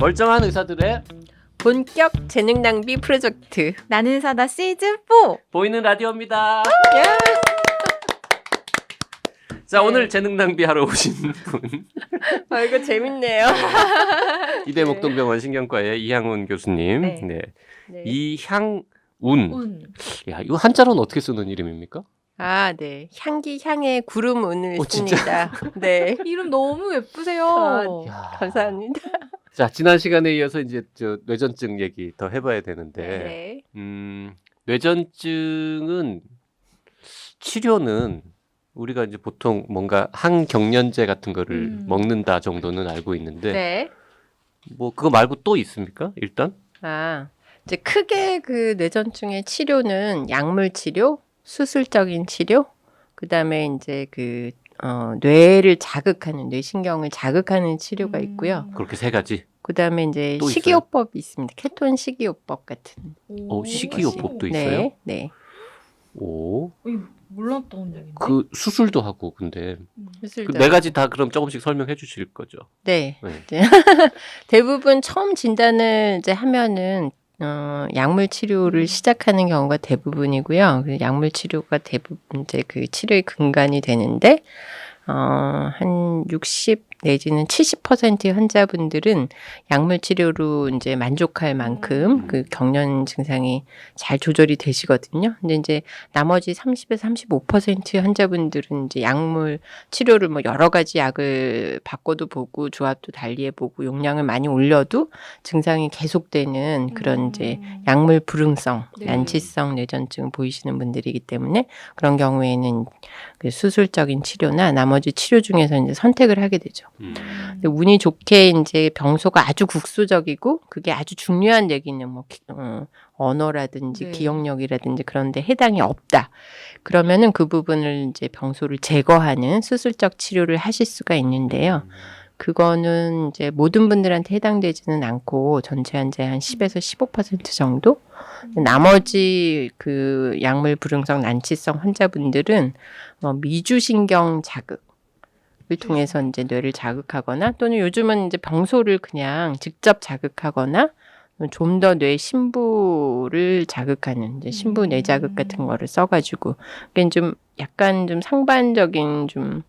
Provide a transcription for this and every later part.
멀쩡한 의사들의 본격 재능 낭비 프로젝트. 나는 사다 시즌 4. 보이는 라디오입니다. 자 네. 오늘 재능 낭비하러 오신 분 아 이거 재밌네요. 이대 목동병원 신경과의 이향훈 교수님. 네. 네. 네. 이향운. 운. 야 이거 한자로는 어떻게 쓰는 이름입니까? 아 네. 향기 향의 구름 운을 어, 진짜? 씁니다. 네. 이름 너무 예쁘세요. 아, 야. 감사합니다. 자 지난 시간에 이어서 이제 저 뇌전증 얘기 더 해봐야 되는데 네. 음, 뇌전증은 치료는 우리가 이제 보통 뭔가 항경련제 같은 거를 음. 먹는다 정도는 알고 있는데 네. 뭐 그거 말고 또 있습니까? 일단 아 이제 크게 그 뇌전증의 치료는 약물 치료, 수술적인 치료, 그 다음에 이제 그 어, 뇌를 자극하는 뇌신경을 자극하는 치료가 있고요. 음. 그렇게 세 가지. 그 다음에 이제 또 있어요? 식이요법이 있습니다. 케톤 식이요법 같은. 오, 어, 식이요법도 있어요? 네, 네. 오, 이거 몰랐던 얘기인데. 그 수술도 하고 근데 수술도 그네 가지 다 그럼 조금씩 설명해 주실 거죠? 네. 네. 대부분 처음 진단을 이제 하면은 어, 약물 치료를 시작하는 경우가 대부분이고요. 그 약물 치료가 대부분 이제 그 치료의 근간이 되는데 어, 한 60 내지는 70%의 환자분들은 약물 치료로 이제 만족할 만큼 음. 그 경련 증상이 잘 조절이 되시거든요. 근데 이제 나머지 30에서 35%의 환자분들은 이제 약물 치료를 뭐 여러 가지 약을 바꿔도 보고 조합도 달리해 보고 용량을 많이 올려도 증상이 계속되는 그런 이제 음. 약물 불응성, 네. 난치성 뇌전증 보이시는 분들이기 때문에 그런 경우에는 그 수술적인 치료나 나머지 치료 중에서 이제 선택을 하게 되죠. 음. 근데 운이 좋게 이제 병소가 아주 국소적이고 그게 아주 중요한 얘기는 뭐 기- 어, 언어라든지 네. 기억력이라든지 그런데 해당이 없다. 그러면은 그 부분을 이제 병소를 제거하는 수술적 치료를 하실 수가 있는데요. 그거는 이제 모든 분들한테 해당되지는 않고 전체 환자의 한 10에서 15% 정도. 나머지 그 약물 불응성 난치성 환자분들은 어, 미주신경 자극 을 통해서 이제 뇌를 자극하거나 또는 요즘은 이제 병소를 그냥 직접 자극하거나 좀 더 뇌 신부를 자극하는 이제 신부 뇌 자극 같은 거를 써가지고 그게 좀 약간 좀 상반적인 좀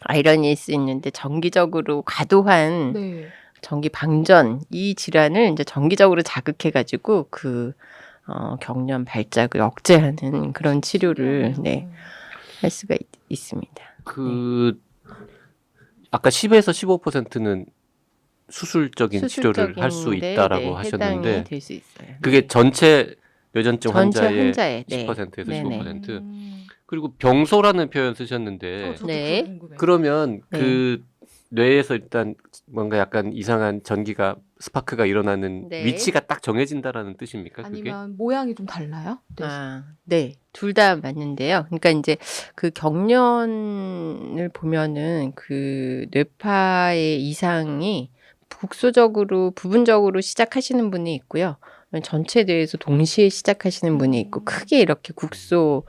아이러니일 수 있는데 정기적으로 과도한 네. 전기 방전 이 질환을 이제 정기적으로 자극해 가지고 그 어, 경련 발작을 억제하는 그런 치료를 네, 할 수가 있, 있습니다. 그 아까 10에서 15%는 수술적인 치료를 할 수 있다라고 네, 하셨는데 해당이 될수 있어요. 그게 전체 뇌전증 전체 환자의 환자의 네. 10%에서 네 네. 15%. 음. 그리고 병소라는 표현 쓰셨는데 어, 네. 그러면 네. 그 뇌에서 일단 뭔가 약간 이상한 전기가 스파크가 일어나는 네. 위치가 딱 정해진다라는 뜻입니까? 그게? 아니면 모양이 좀 달라요? 네. 아, 네. 둘 다 맞는데요. 그러니까 이제 그 경련을 보면은 그 뇌파의 이상이 국소적으로 부분적으로 시작하시는 분이 있고요. 전체 뇌에서 동시에 시작하시는 분이 있고 크게 이렇게 국소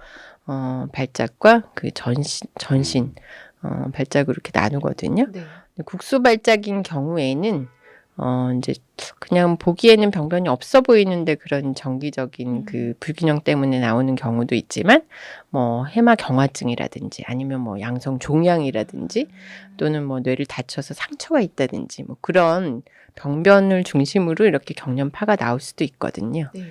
어, 발작과 그 전신 전신 어, 발작으로 이렇게 나누거든요. 네. 국소 발작인 경우에는 어 이제 그냥 보기에는 병변이 없어 보이는데 그런 정기적인 음. 그 불균형 때문에 나오는 경우도 있지만 뭐 해마 경화증이라든지 아니면 뭐 양성 종양이라든지 또는 뭐 뇌를 다쳐서 상처가 있다든지 뭐 그런 병변을 중심으로 이렇게 경련파가 나올 수도 있거든요. 네.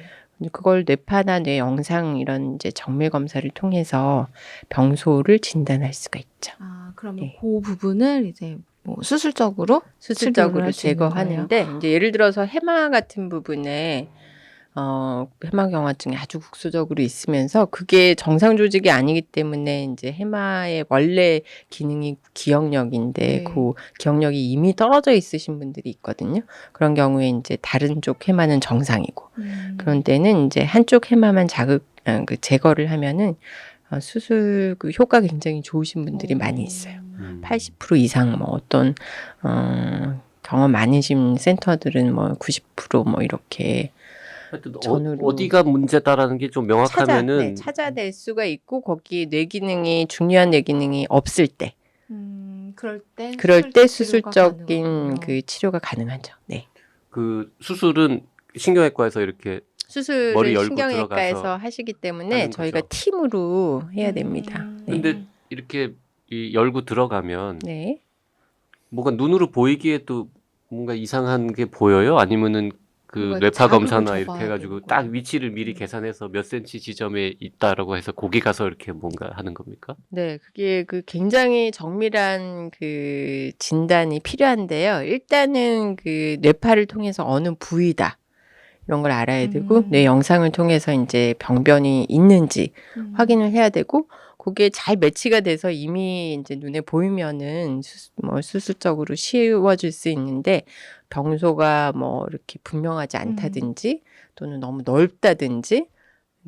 그걸 뇌파나 뇌 영상 이런 이제 정밀 검사를 통해서 병소를 진단할 수가 있죠. 아, 그러면 네. 그 부분을 이제 뭐 수술적으로 수술적으로 제거하는데 이제 예를 들어서 해마 같은 부분에 어 해마 경화증이 아주 국소적으로 있으면서 그게 정상 조직이 아니기 때문에 이제 해마의 원래 기능이 기억력인데 네. 그 기억력이 이미 떨어져 있으신 분들이 있거든요. 그런 경우에 이제 다른 쪽 해마는 정상이고 음. 그런 때는 이제 한쪽 해마만 자극 아, 그 제거를 하면은 어, 수술 그 효과 굉장히 좋으신 분들이 많이 있어요. 음. 80% 이상 뭐 어떤 어 경험 많으신 센터들은 뭐 90%뭐 이렇게 하여튼 어, 어디가 문제다라는 게좀 찾아 명확하면은 네, 찾아 낼 수가 있고 거기에 뇌 기능이 중요한 뇌 기능이 없을 때 음, 그럴 때 그럴 때 수술 수술적인. 그 치료가 가능하죠. 네. 그 수술은 신경외과에서 이렇게 수술을 머리 열고 신경외과에서 들어가서 하시기 때문에 저희가 거죠. 팀으로 해야 됩니다. 음. 네. 근데 이렇게 이 열고 들어가면 네. 뭔가 눈으로 보이기에도 뭔가 이상한 게 보여요? 아니면은 그 뇌파 검사나 이렇게 해가지고 딱. 위치를 미리 계산해서 몇 센치 지점에 있다라고 해서 거기 가서 이렇게 뭔가 하는 겁니까? 네, 그게 그 굉장히 정밀한 그 진단이 필요한데요. 일단은 그 뇌파를 통해서 어느 부위다. 이런 걸 알아야 되고, 음. 뇌 영상을 통해서 이제 병변이 있는지 음. 확인을 해야 되고, 그게 잘 매치가 돼서 이미 이제 눈에 보이면은 수, 뭐 수술적으로 쉬워질 수 있는데, 병소가 뭐 이렇게 분명하지 않다든지, 또는 너무 넓다든지,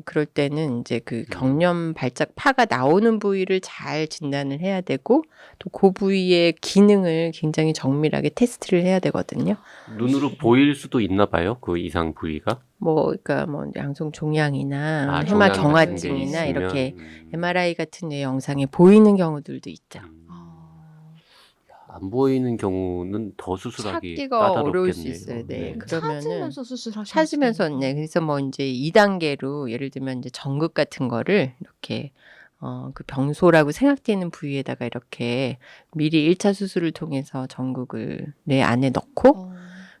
그럴 때는 이제 그 경련 발작 파가 나오는 부위를 잘 진단을 해야 되고 또 그 부위의 기능을 굉장히 정밀하게 테스트를 해야 되거든요. 눈으로 보일 수도 있나 봐요. 그 이상 부위가. 뭐 그러니까 뭐 양성 종양이나 아, 해마 종양 같은 게 경화증이나 있으면, 이렇게 음. MRI 같은 뇌 영상에 보이는 경우들도 있죠. 음. 아. 안 보이는 경우는 더 수술하기 찾기가. 어려울 수 있어요. 네. 네. 그러면은 찾으면서 수술하시는 찾으면서 네 그래서 뭐 이제 2단계로 예를 들면 이제 전극 같은 거를 이렇게 어 그 병소라고 생각되는 부위에다가 이렇게 미리 1차 수술을 통해서 전극을 뇌 안에 넣고 어.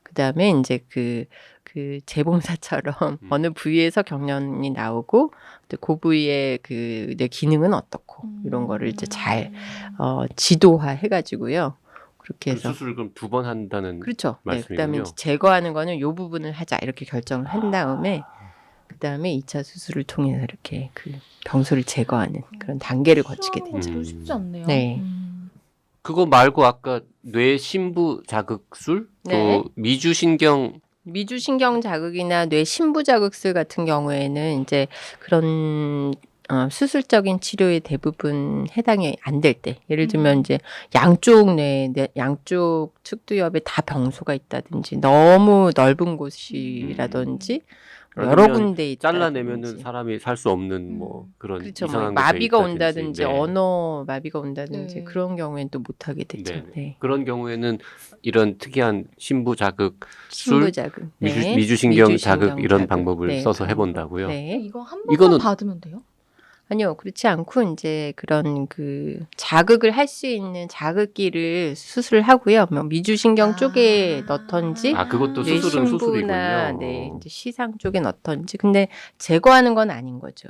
그다음에 이제 그, 그 재봉사처럼 음. 어느 부위에서 경련이 나오고 또그 부위의 그 내 기능은 어떻고 이런 거를 이제 잘 음. 어, 지도화 해가지고요. 그렇게 그 해서 수술을 그럼 두 번 한다는 그렇죠. 네, 말씀이군요. 그다음에 이제 제거하는 거는 요 부분을 하자 이렇게 결정을 한 다음에 그다음에 2차 수술을 통해서 이렇게 그 병소를 제거하는 그런 단계를 거치게 되죠. 음. 쉽지 않네요. 네. 음. 그거 말고 아까 뇌 심부 자극술 또 네. 미주신경 미주신경 자극이나 뇌 신부 자극술 같은 경우에는 이제 그런 어, 수술적인 치료에 대부분 해당이 안 될 때, 예를 들면 음. 이제 양쪽 뇌, 뇌 양쪽 측두엽에 다 병소가 있다든지 너무 넓은 곳이라든지 뭐 여러 군데 있다. 잘라내면은 사람이 살 수 없는 뭐 음. 그런 그렇죠. 뭐 이상한 마비가 있다든지. 온다든지 네. 언어 마비가 온다든지 네. 그런 경우에는 또 못하게 되죠. 네. 네. 그런 경우에는 이런 특이한 신부 자극 신부 술, 자극, 미주, 네. 미주 신경 미주신경 자극 이런 자극. 방법을 네, 써서. 해본다고요. 네. 이거 한 번만 이거는- 받으면 돼요? 아니요, 그렇지 않고 이제 그런 그 자극을 할 수 있는 자극기를 수술을 하고요. 뭐 미주신경 아. 쪽에 넣던지, 아 그것도 뇌 수술은 수술이군요. 네, 이제 시상 쪽에 넣던지. 근데 제거하는 건 아닌 거죠.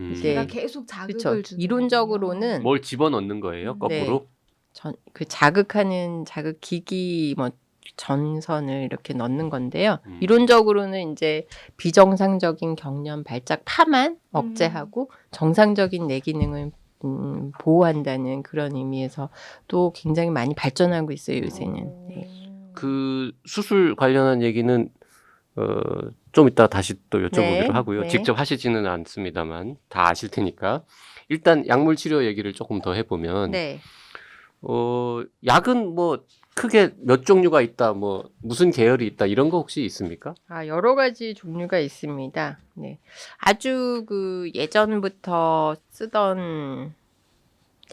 음. 이제 제가 계속 자극을 그렇죠. 주는 이론적으로는 뭘 집어넣는 거예요? 음. 거꾸로? 전, 그 자극하는 자극 기기 뭐 전선을 이렇게 넣는 건데요. 음. 이론적으로는 이제 비정상적인 경련 발작 파만 억제하고 정상적인 뇌 기능을 음, 보호한다는 그런 의미에서 또 굉장히 많이 발전하고 있어요 요새는. 네. 그 수술 관련한 얘기는 어, 좀 이따 다시 또 여쭤보기로 네, 하고요. 네. 직접 하시지는 않습니다만 다 아실 테니까 일단 약물 치료 얘기를 조금 더 해보면 네. 어, 약은 뭐 크게 몇 종류가 있다, 뭐 무슨 계열이 있다 이런 거 혹시 있습니까? 아, 여러 가지 종류가 있습니다. 네. 아주 그 예전부터 쓰던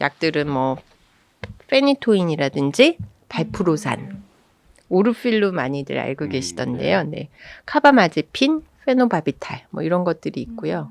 약들은 뭐 페니토인이라든지 발프로산, 오르필로 많이들 알고 음, 계시던데요. 네. 카바마제핀, 페노바비탈 뭐 이런 것들이 있고요.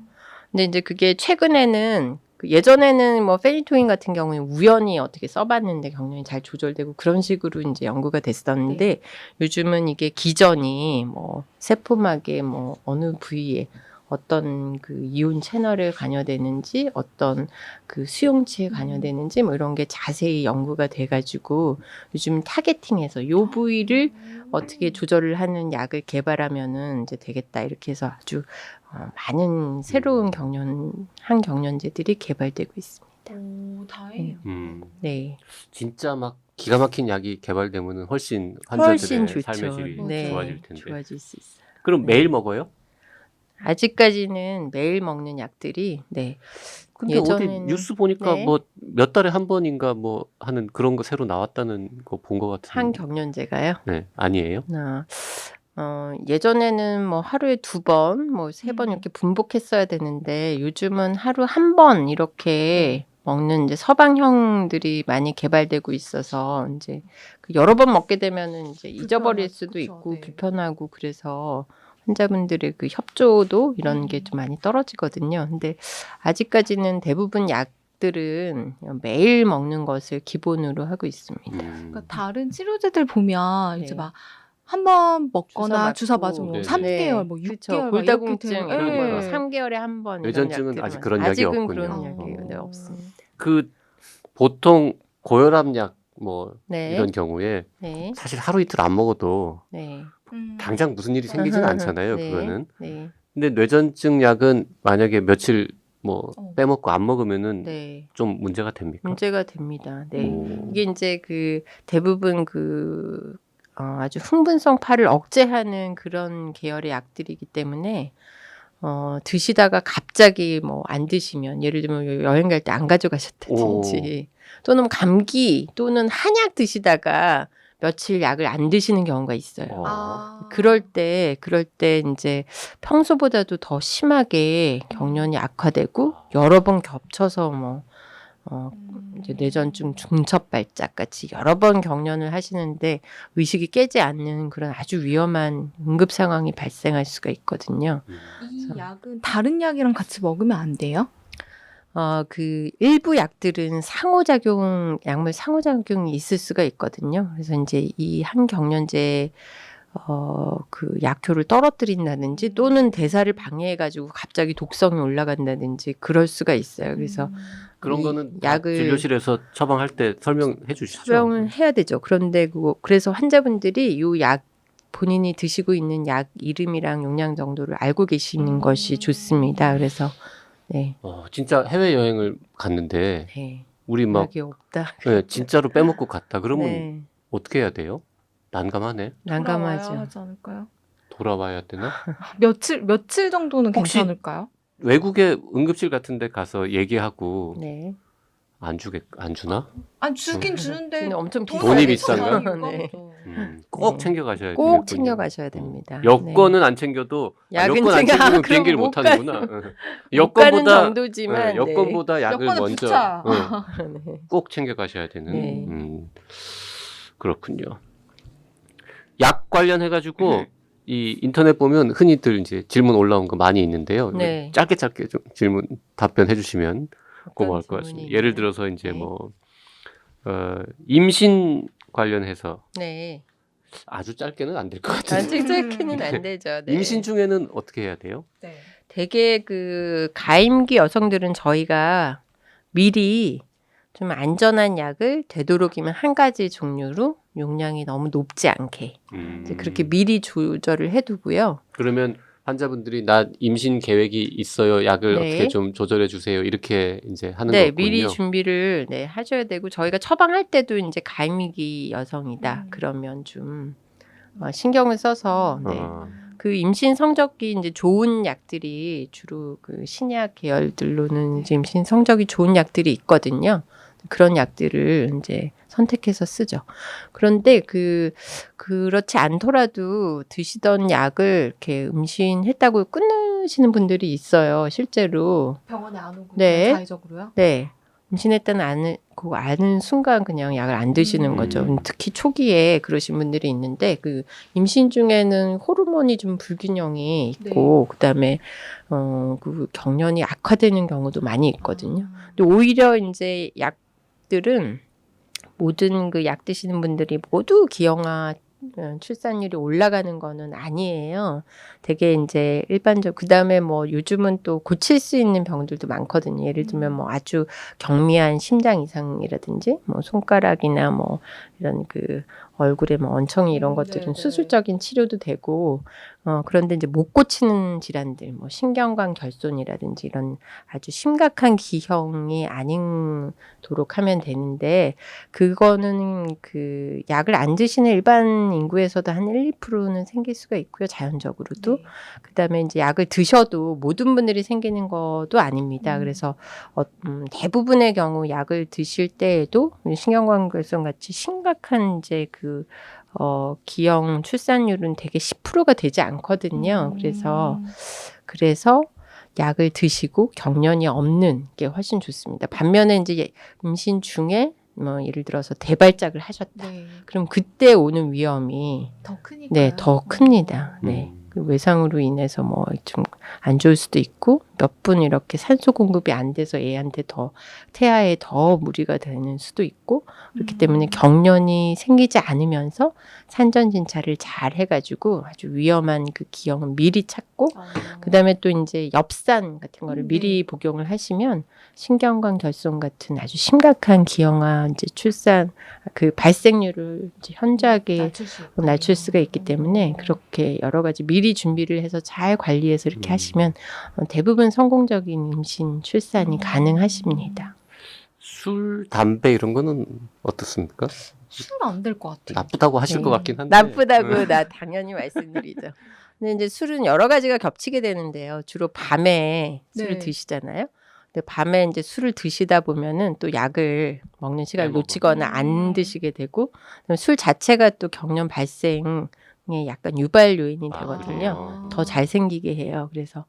근데 이제 그게 최근에는 그 예전에는 뭐 페니토인 같은 경우는 우연히 어떻게 써봤는데 경련이 잘 조절되고 그런 식으로 이제 연구가 됐었는데 요즘은 이게 기전이 뭐 세포막의 뭐 어느 부위에 어떤 그 이온 채널에 관여되는지 어떤 그 수용체에 관여되는지 뭐 이런 게 자세히 연구가 돼가지고 요즘 타겟팅해서 요 부위를 어떻게 조절을 하는 약을 개발하면은 이제 되겠다 이렇게 해서 아주 어, 많은 새로운 경련 항경련제들이 개발되고 있습니다. 오, 다행이에요. 음, 네, 진짜 막 기가 막힌 약이 개발되면 훨씬 환자들의 훨씬 좋죠. 삶의 질이 네, 좋아질 텐데. 좋아질 수 있어요. 그럼 네. 매일 먹어요? 아직까지는 매일 먹는 약들이 네 근데 어디 예전에는- 뉴스 보니까 네. 뭐 몇 달에 한 번인가 뭐 하는 그런 거 새로 나왔다는 거 본 것 같은데. 항경련제가요. 네, 아니에요? 아, 어, 예전에는 뭐 하루에 두 번, 뭐세번 음. 이렇게 분복했어야 되는데 요즘은 하루 한 번 이렇게 먹는 이제 서방형들이 많이 개발되고 있어서 이제 그 여러 번 먹게 되면은 이제 잊어버릴. 수도 그쵸, 있고 네. 불편하고 그래서 환자분들의 그 협조도 이런 게 음. 좀 많이 떨어지거든요. 근데 아직까지는 대부분 약들은 매일 먹는 것을 기본으로 하고 있습니다. 음. 그러니까 다른 치료제들 보면 이제 네. 막 한 번 먹거나 주사 주사 맞고. 맞으면 뭐 네네. 3개월, 뭐 6개월 그렇죠. 막 골다공증 이렇게 이런 거 예. 3개월에 한 번. 이런 뇌전증은 약들은 아직 그런 약이 아직은 없군요. 그런 어. 약이 네, 없습니다. 그 보통 고혈압약 뭐 네. 이런 경우에 네. 사실 하루 이틀 안 먹어도 네. 음. 당장 무슨 일이 생기진 않잖아요. 네. 그거는. 네. 근데 뇌전증 약은 만약에 며칠 뭐 어. 빼먹고 안 먹으면은 네. 좀 문제가 됩니까? 문제가 됩니다. 네. 오. 이게 이제 그 대부분 그 어, 아주 흥분성 파를 억제하는 그런 계열의 약들이기 때문에 어, 드시다가 갑자기 뭐 안 드시면 예를 들면 여행 갈 때 안 가져가셨다든지 또는 감기 또는 한약 드시다가 며칠 약을 안 드시는 경우가 있어요. 어. 아. 그럴 때 그럴 때 이제 평소보다도 더 심하게 경련이 악화되고 여러 번 겹쳐서 뭐 어, 음. 이제 뇌전증 중첩 발작 같이 여러 번 경련을 하시는데 의식이 깨지 않는 그런 아주 위험한 응급 상황이 발생할 수가 있거든요. 음. 이 약은 다른 약이랑 같이 먹으면 안 돼요? 어, 그 일부 약들은 상호작용, 약물 상호작용이 있을 수가 있거든요. 그래서 이제 이 한 경련제 어, 그 약효를 떨어뜨린다든지 또는 대사를 방해해가지고 갑자기 독성이 올라간다든지 그럴 수가 있어요. 그래서 음. 그런 이 거는 다 약을- 진료실에서 처방할 때 설명해 주시죠. 처방을 해야 되죠. 그런데 그거 그래서 환자분들이 요 약 본인이 드시고 있는 약 이름이랑 용량 정도를 알고 계시는 음. 것이 좋습니다. 그래서 네, 어, 진짜 해외 여행을 갔는데 네. 우리 막 약이 없다. 네, 진짜로 빼먹고 갔다. 그러면 네, 어떻게 해야 돼요? 난감하네. 돌아와야 난감하죠. 하지 않을까요? 돌아와야 되나? 며칠 며칠 정도는 혹시- 괜찮을까요? 외국의 응급실 같은 데 가서 얘기하고 네. 안 주겠 안 주나? 아니 주긴 주는데 근데 엄청 돈이 비싸죠. 비싼가? 네. 음, 꼭 네. 챙겨 가셔야 돼요. 꼭 챙겨 가셔야 됩니다. 여권은 안 챙겨도 아, 약은 여권 안 챙겨- 챙기면 그럼 비행기를 못못 하는구나. 응. 네. 못 가는 여권보다 정도지만 네, 여권보다 약을 여권은 먼저. 응, 네. 꼭 챙겨 가셔야 되는. 네. 음, 그렇군요. 약 관련해 가지고 네. 이 인터넷 보면 흔히들 이제 질문 올라온 거 많이 있는데요. 네. 짧게 짧게 좀 질문 답변해 주시면 고마울 것 같습니다. 예를? 들어서 이제 네. 뭐 어, 임신 관련해서 네. 아주 짧게는 안 될 것 같은데 아직 짧게는 안 되죠. 네. 임신 중에는 어떻게 해야 돼요? 네. 되게 그 가임기 여성들은 저희가 미리 좀 안전한 약을 되도록이면 한 가지 종류로 용량이 너무 높지 않게 음, 그렇게 미리 조절을 해두고요. 그러면 환자분들이 나 임신 계획이 있어요. 약을 네. 어떻게 좀 조절해 주세요. 이렇게 이제 하는 네, 거군요. 미리 준비를 네, 하셔야 되고 저희가 처방할 때도 이제 가임기 여성이다 음. 그러면 좀 어, 신경을 써서 네. 어, 그 임신 성적이 이제 좋은 약들이 주로 그 신약 계열들로는 이제 임신 성적이 좋은 약들이 있거든요. 그런 약들을 이제 선택해서 쓰죠. 그런데 그 그렇지 않더라도 드시던 약을 이렇게 임신했다고 끊으시는 분들이 있어요. 실제로. 병원에 안 오고 네. 자의적으로요? 네. 임신했다는 아는 그 아는 순간 그냥 약을 안 드시는 음. 거죠. 특히 초기에 그러신 분들이 있는데 그 임신 중에는 호르몬이 좀 불균형이 있고 그다음에 어그 경련이 악화되는 경우도 많이 있거든요. 음. 근데 오히려 이제 약 들은 모든 그 약 드시는 분들이 모두 기형아 어, 출산율이 올라가는 거는 아니에요. 되게 이제 일반적 그 다음에 뭐 요즘은 또 고칠 수 있는 병들도 많거든요. 예를 들면 뭐 아주 경미한 심장 이상이라든지 뭐 손가락이나 뭐 이런 그 얼굴에 뭐 얹청이 이런 음, 것들은 네네. 수술적인 치료도 되고 어 그런데 이제 못 고치는 질환들 뭐 신경관 결손이라든지 이런 아주 심각한 기형이 아니도록 하면 되는데 그거는 그 약을 안 드시는 일반 인구에서도 한 1, 2%는 생길 수가 있고요. 자연적으로도. 네. 그다음에 이제 약을 드셔도 모든 분들이 생기는 것도 아닙니다. 음. 그래서 어, 음, 대부분의 경우 약을 드실 때에도 신경관 결손 같이 심각한 이제 그 어, 기형 출산율은 되게 10%가 되지 않거든요. 음. 그래서 그래서 약을 드시고 경련이 없는 게 훨씬 좋습니다. 반면에 이제 임신 중에 뭐 예를 들어서 대발작을 하셨다. 네. 그럼 그때 오는 위험이 더 크니까. 네, 더 큽니다. 네. 음. 그 외상으로 인해서 뭐 좀 안 좋을 수도 있고 몇 분 이렇게 산소 공급이 안 돼서 애한테 더 태아에 더 무리가 되는 수도 있고 그렇기 때문에 경련이 생기지 않으면서 산전 진찰을 잘 해가지고 아주 위험한 그 기형은 미리 찾고 그다음에 또 이제 엽산 같은 거를 음, 미리 복용을 하시면 신경관 결손 같은 아주 심각한 기형아 이제 출산 그 발생률을 이제 현저하게 낮출, 수. 낮출 수가 있기 때문에 음. 그렇게 여러 가지 미리 준비를 해서 잘 관리해서 이렇게 음. 하시면 어, 대부분 성공적인 임신 출산이 음. 가능하십니다. 술, 담배 이런 거는 어떻습니까? 술안 될 것 같아요. 나쁘다고 하실 네. 것 같긴 한데. 나쁘다고 음. 나 당연히 말씀드리죠. 근데 이제 술은 여러 가지가 겹치게 되는데요. 주로 밤에 술을 네. 드시잖아요. 근데 밤에 이제 술을 드시다 보면은 또 약을 먹는 시간을 빼먹어. 놓치거나 안 음. 드시게 되고 술 자체가 또 경련 발생 에 약간 유발 요인이 아, 되거든요. 아. 더 잘 생기게 해요. 그래서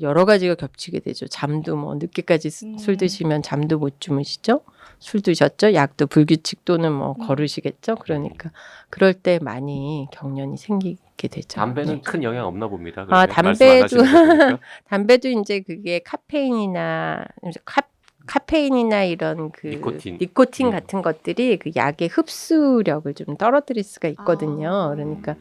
여러 가지가 겹치게 되죠. 잠도 뭐 늦게까지 수- 음. 술 드시면 잠도 못 주무시죠. 술 드셨죠. 약도 불규칙 또는 뭐 음. 거르시겠죠. 그러니까 그럴 때 많이 경련이 생기게 되죠. 담배는 네. 큰 영향 없나 봅니다. 아, 담배도-. 담배도 이제 그게 카페인이나 카, 카페인이나 이런 그 니코틴. 니코틴 음. 같은 것들이 그 약의 흡수력을 좀 떨어뜨릴 수가 있거든요. 아. 그러니까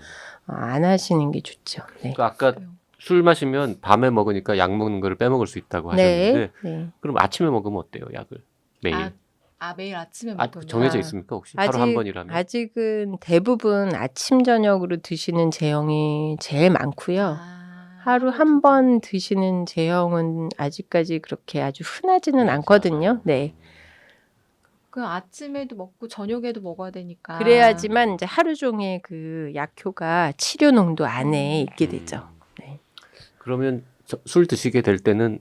어, 안 하시는 게 좋죠. 네. 그 아까. 술 마시면 밤에 먹으니까 약 먹는 거를 빼먹을 수 있다고 하셨는데 네. 네. 그럼 아침에 먹으면 어때요? 약을 매일 아, 아 매일 아침에 아, 먹거든요. 정해져 아, 있습니까 혹시 하루 한 번이라면? 아직은 대부분 아침 저녁으로 드시는 제형이 제일 많고요. 아, 하루 한 번 드시는 제형은 아직까지 그렇게 아주 흔하지는 그렇지 않거든요. 않아요. 네. 그 아침에도 먹고 저녁에도 먹어야 되니까. 그래야지만 이제 하루 종일 그 약효가 치료 농도 안에 있게 되죠. 네. 그러면 저- 술 드시게 될 때는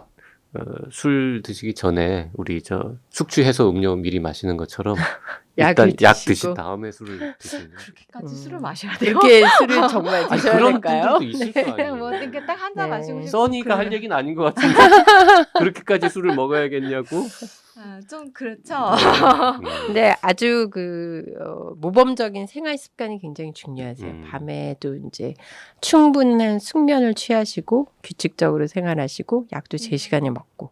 어, 술 드시기 전에 우리 저 숙취 해소 음료 미리 마시는 것처럼 약을 일단 약 드시고. 드신 다음에 술을 드시는. 그렇게까지 음. 술을 마셔야 돼요. 그렇게 술을 정말 아니, 드셔야 그런 될까요? 분들도 있을 거 아니에요. 뭐 이렇게 딱 한 잔 네. 마시고 싶고. 써니가 할 얘기는 아닌 것 같은데 그렇게까지 술을 먹어야겠냐고. 아, 좀 그렇죠. 음. 근데 아주 그 어, 모범적인 생활 습관이 굉장히 중요하세요. 음. 밤에도 이제 충분한 숙면을 취하시고 규칙적으로 생활하시고 약도 제 음. 시간에 먹고.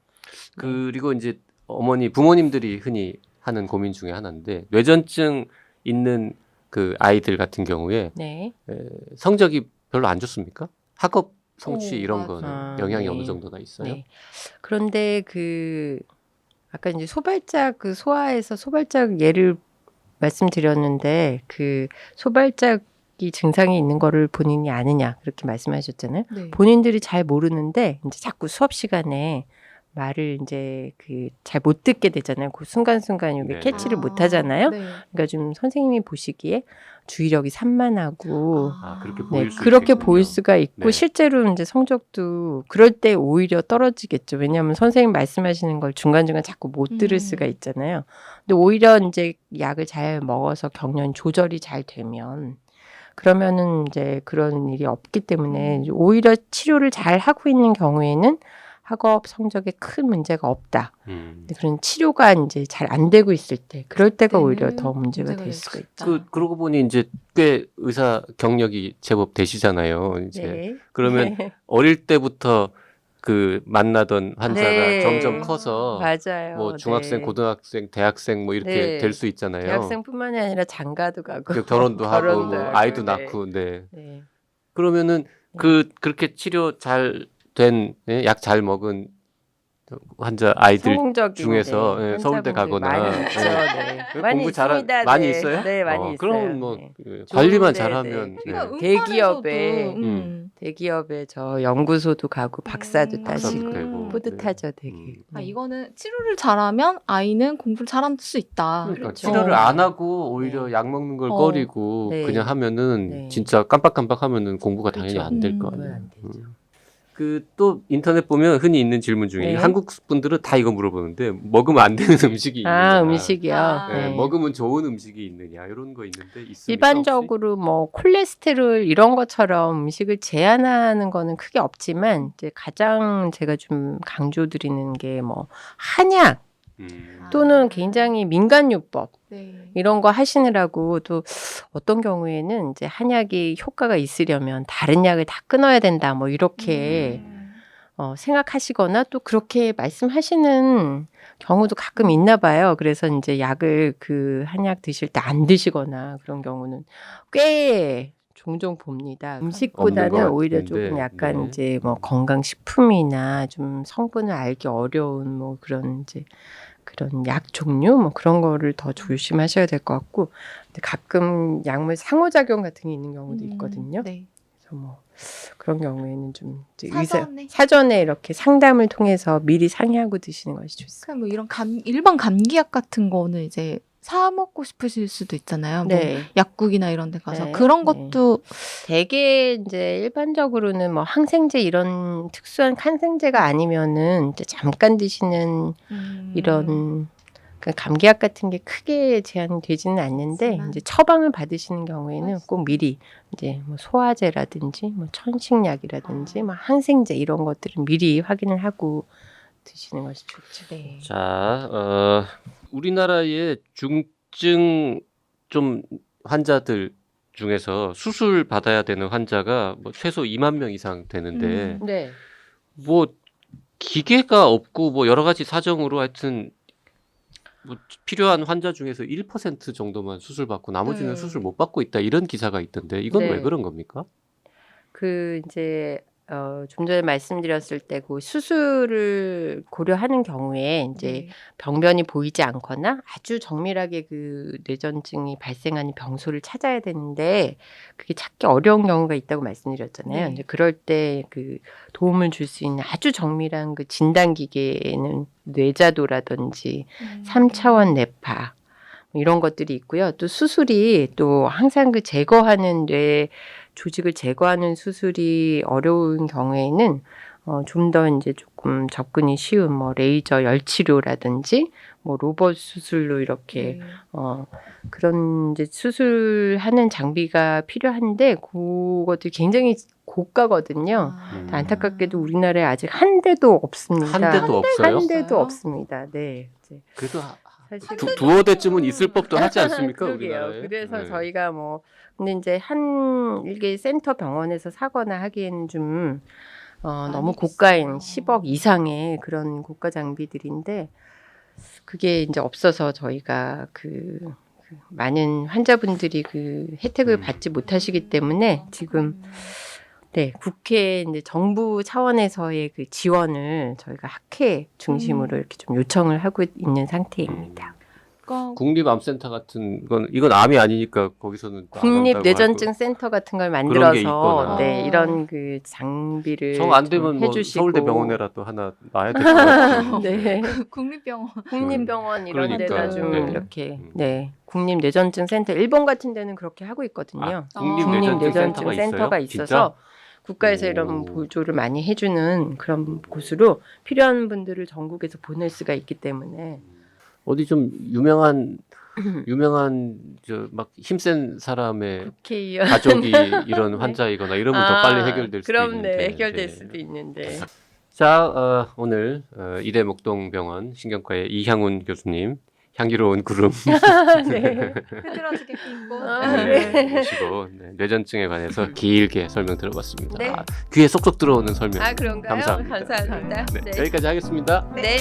그리고 이제 어머니 부모님들이 흔히 하는 고민 중에 하나인데 뇌전증 있는 그 아이들 같은 경우에 네. 에, 성적이 별로 안 좋습니까? 학업 성취 오, 이런. 거는 아, 영향이 네. 어느 정도나 있어요? 네. 그런데 그 아까 이제 소발작 그 소아에서 소발작 예를 말씀드렸는데 그 소발작이 증상이 있는 거를 본인이 아느냐 그렇게 말씀하셨잖아요. 네. 본인들이 잘 모르는데 이제 자꾸 수업 시간에 말을 이제 그 잘 못 듣게 되잖아요. 그 순간순간 이게 네. 캐치를 아, 못 하잖아요. 네. 그러니까 좀 선생님이 보시기에 주의력이 산만하고 아, 그렇게 네, 보일 수 그렇게 있겠군요. 보일 수가 있고 네. 실제로 이제 성적도 그럴 때 오히려 떨어지겠죠. 왜냐하면 선생님 말씀하시는 걸 중간중간 자꾸 못 들을 음. 수가 있잖아요. 근데 오히려 이제 약을 잘 먹어서 경련 조절이 잘 되면 그러면은 이제 그런 일이 없기 때문에 음. 오히려 치료를 잘 하고 있는 경우에는 학업 성적에 큰 문제가 없다. 음. 그런 치료가 이제 잘 안 되고 있을 때 그럴 때가 오히려 그때는 더 문제가 문제가 될될 수가 수 있죠. 그 그러고 보니 이제 꽤 의사 경력이 제법 되시잖아요. 이제 네. 그러면 네. 어릴 때부터 그 만나던 환자가 네. 점점 커서 맞아요. 뭐 중학생, 네. 고등학생, 대학생 뭐 이렇게 네. 될수 있잖아요. 대학생뿐만이 아니라 장가도 가고 그 결혼도 하고 결혼도 뭐 하고, 아이도 네. 낳고 네. 네. 그러면은 그 그렇게 치료 잘 된 약 잘 먹은 환자 아이들 성공적인 중에서, 네, 예, 서울대 가거나, 많이 있죠. 예. 네. 그 많이 공부 잘한 있습니다. 많이 네. 있어요? 네, 많이 어, 있어요. 그럼 뭐 네. 그 관리만 데, 잘하면 네. 네. 대기업에, 음. 음. 대기업에 저 연구소도 가고 박사도 음. 따시고 되고. 뿌듯하죠, 되게. 음. 아, 네. 이거는 치료를 잘하면 아이는 공부를 잘할 수 있다. 그러니까 그렇죠. 치료를 어. 안 하고 오히려 네. 약 먹는 걸 어. 꺼리고 네. 그냥 하면은 네. 진짜 깜빡깜빡하면은 공부가 당연히 그렇죠. 안될거 음. 아니에요. 안 되죠. 음. 그 또 인터넷 보면 흔히 있는 질문 중에 네. 한국 분들은 다 이거 물어보는데 먹으면 안 되는 음식이 아, 있느냐. 음식이요. 아. 네, 네. 먹으면 좋은 음식이 있느냐 이런 거 있는데 있습니까? 일반적으로 뭐 콜레스테롤 이런 것처럼 음식을 제한하는 거는 크게 없지만 이제 가장 제가 좀 강조드리는 게 뭐 한약? 음. 또는 굉장히 민간요법 네. 이런 거 하시느라고 또 어떤 경우에는 이제 한약이 효과가 있으려면 다른 약을 다 끊어야 된다 뭐 이렇게 음. 어, 생각하시거나 또 그렇게 말씀하시는 경우도 가끔 있나 봐요. 그래서 이제 약을 그 한약 드실 때 안 드시거나 그런 경우는 꽤 종종 봅니다. 없는 음식보다는 것 오히려 조금 약간 네. 이제 뭐 건강식품이나 좀 성분을 알기 어려운 뭐 그런 이제 그런 약 종류 뭐 그런 거를 더 조심하셔야 될 것 같고 근데 가끔 약물 상호작용 같은 게 있는 경우도 음, 있거든요. 네. 그래서 뭐 그런 경우에는 좀 이제 의사 사전에 사전에 이렇게 상담을 통해서 미리 상의하고 드시는 것이 좋습니다. 그냥 뭐 이런 감 일반 감기약 같은 거는 이제 사 먹고 싶으실 수도 있잖아요. 뭐 네. 약국이나 이런 데 가서 네, 그런 네. 것도 대개 이제 일반적으로는 뭐 항생제 이런 특수한 항생제가 아니면은 이제 잠깐 드시는 음, 이런 그 감기약 같은 게 크게 제한이 되지는 않는데 하지만. 이제 처방을 받으시는 경우에는 꼭 미리 이제 뭐 소화제라든지 뭐 천식약이라든지 아. 뭐 항생제 이런 것들은 미리 확인을 하고 드시는 것이 좋죠. 네. 자, 어, 우리나라의 중증 좀 환자들 중에서 수술 받아야 되는 환자가 뭐 최소 2만 명 이상 되는데 음. 네. 뭐 기계가 없고 뭐 여러 가지 사정으로 하여튼 뭐 필요한 환자 중에서 1% 정도만 수술 받고 나머지는 네. 수술 못 받고 있다 이런 기사가 있던데 이건 네. 왜 그런 겁니까? 그 이제 어, 좀 전에 말씀드렸을 때 그 수술을 고려하는 경우에 이제 네. 병변이 보이지 않거나 아주 정밀하게 그 뇌전증이 발생하는 병소를 찾아야 되는데 그게 찾기 어려운 경우가 있다고 말씀드렸잖아요. 네. 이제 그럴 때 그 도움을 줄 수 있는 아주 정밀한 그 진단 기계는 뇌자도라든지 음. 3차원 뇌파 뭐 이런 것들이 있고요. 또 수술이 또 항상 그 제거하는 뇌 조직을 제거하는 수술이 어려운 경우에는 어, 좀 더 이제 조금 접근이 쉬운 뭐 레이저 열치료라든지 뭐 로봇 수술로 이렇게 네. 어, 그런 이제 수술하는 장비가 필요한데 그것도 굉장히 고가거든요. 아. 음. 안타깝게도 우리나라에 아직 한 대도 없습니다. 한 대도 없어요? 한 대도 없어요? 없습니다. 네. 이제 그래도 두, 두어 대쯤은 있을 법도 하지 않습니까 그러게요. 우리나라에? 그래서 네. 저희가 뭐 근데 이제 한 이게 센터 병원에서 사거나 하기에는 좀 어, 너무 고가인 비싸요. 10억 이상의 그런 고가 장비들인데 그게 이제 없어서 저희가 그, 그 많은 환자분들이 그 혜택을 음. 받지 못하시기 때문에 지금 네 국회 이제 정부 차원에서의 그 지원을 저희가 학회 중심으로 음. 이렇게 좀 요청을 하고 있는 상태입니다. 그러니까 국립암센터 같은 건 이건 암이 아니니까 거기서는 또안 한다고 국립뇌전증 하고. 센터 같은 걸 만들어서. 네, 이런 그 장비를 정안좀 되면 뭐 해주시고 서울대 병원에라도 하나 놔야 될 것 같아요. 네. 국립병원 국립병원 이런 그러니까, 데다 좀 네. 이렇게 음. 네 국립 뇌전증 센터 일본 같은 데는 그렇게 하고 있거든요. 아, 국립뇌전증 국립 뇌전증 센터가 있어요? 있어서 국가에서 오. 이런 보조를 많이 해주는 그런 곳으로 필요한 분들을 전국에서 보낼 수가 있기 때문에 어디 좀 유명한 유명한 저 막 힘센 사람의 국회의원 가족이 이런 환자이거나 이러면 더 빨리 해결될 수도 아, 그럼 있는데. 네, 해결될 네. 수도 있는데 자 어, 오늘 어, 이대 목동병원 신경과의 이향훈 교수님 향기로운 구름 네. 흐드러지게 핀고 아, 네, 네. 모시고 네, 뇌전증에 관해서 길게 설명 들어봤습니다. 네. 아, 귀에 쏙쏙 들어오는 설명 아 그런가요? 감사합니다. 감사합니다. 네, 네. 여기까지 하겠습니다. 네.